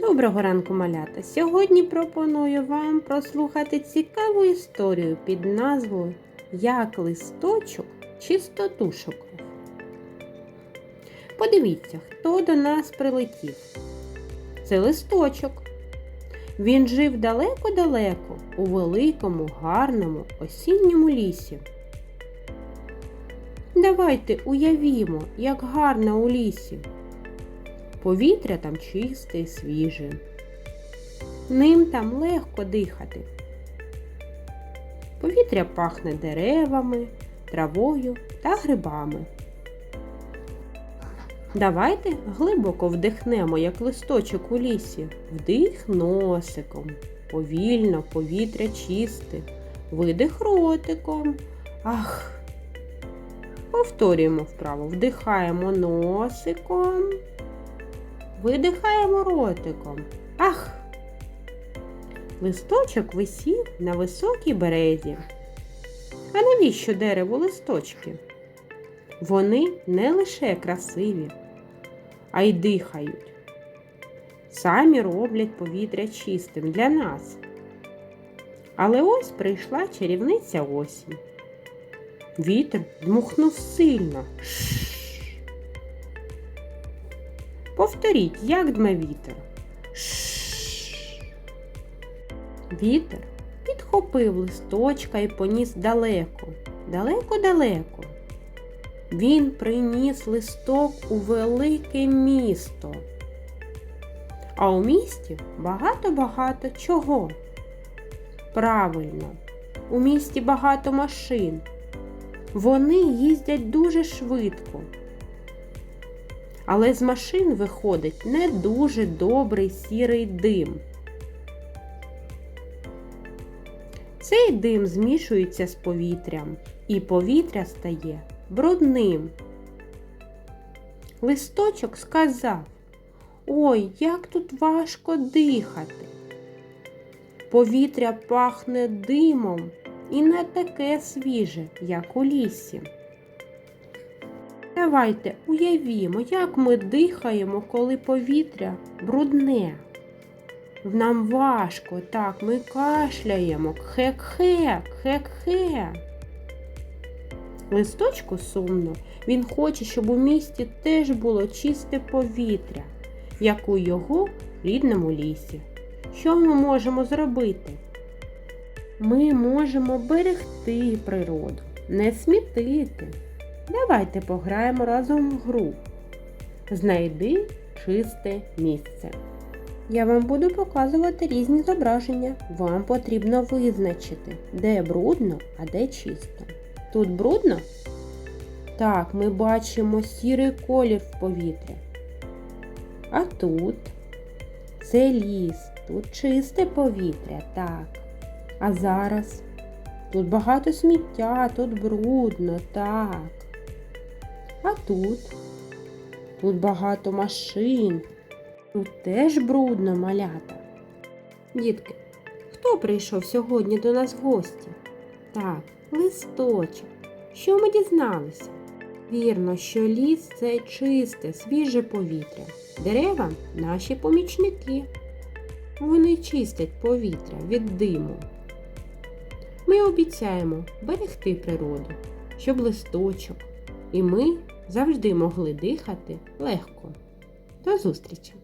Доброго ранку, малята! Сьогодні пропоную вам прослухати цікаву історію під назвою Як листочок чистоту шукав. Подивіться, хто до нас прилетів. Це листочок. Він жив далеко-далеко у великому, гарному осінньому лісі. Давайте уявімо, як гарно у лісі. Повітря там чисте і свіже. Ним там легко дихати. Повітря пахне деревами, травою та грибами. Давайте глибоко вдихнемо, як листочок у лісі. Вдих носиком. Повільно повітря чисте. Видих ротиком. Ах. Повторюємо вправо. Вдихаємо носиком. Видихаємо ротиком. Ах! Листочок висів на високій березі. А навіщо дереву листочки? Вони не лише красиві, а й дихають. Самі роблять повітря чистим для нас. Але ось прийшла чарівниця осінь. Вітер дмухнув сильно. Повторіть, як дме вітер. Шш. Вітер підхопив листочка і поніс далеко, далеко-далеко. Він приніс листок у велике місто. А у місті багато-багато чого. Правильно, у місті багато машин. Вони їздять дуже швидко. Але з машин виходить не дуже добрий сірий дим. Цей дим змішується з повітрям, і повітря стає брудним. Листочок сказав Ой, як тут важко дихати. Повітря пахне димом і не таке свіже, як у лісі. Давайте уявімо, як ми дихаємо, коли повітря брудне. Нам важко, так, ми кашляємо. Хек-хек, хек-хе. Листочку сумно. Він хоче, щоб у місті теж було чисте повітря, як у його рідному лісі. Що ми можемо зробити? Ми можемо берегти природу, не смітити. Давайте пограємо разом в гру. Знайди чисте місце. Я вам буду показувати різні зображення. Вам потрібно визначити, де брудно, а де чисто. Тут брудно? Так, ми бачимо сірий колір в повітрі. А тут це ліс, тут чисте повітря, так. А зараз тут багато сміття, тут брудно, так. А тут? Тут багато машин. Тут теж брудно малята. Дітки, хто прийшов сьогодні до нас в гості? Так, листочок. Що ми дізналися? Вірно, що ліс це чисте, свіже повітря. Дерева наші помічники. Вони чистять повітря від диму. Ми обіцяємо берегти природу, щоб листочок і ми завжди могли дихати легко. До зустрічі!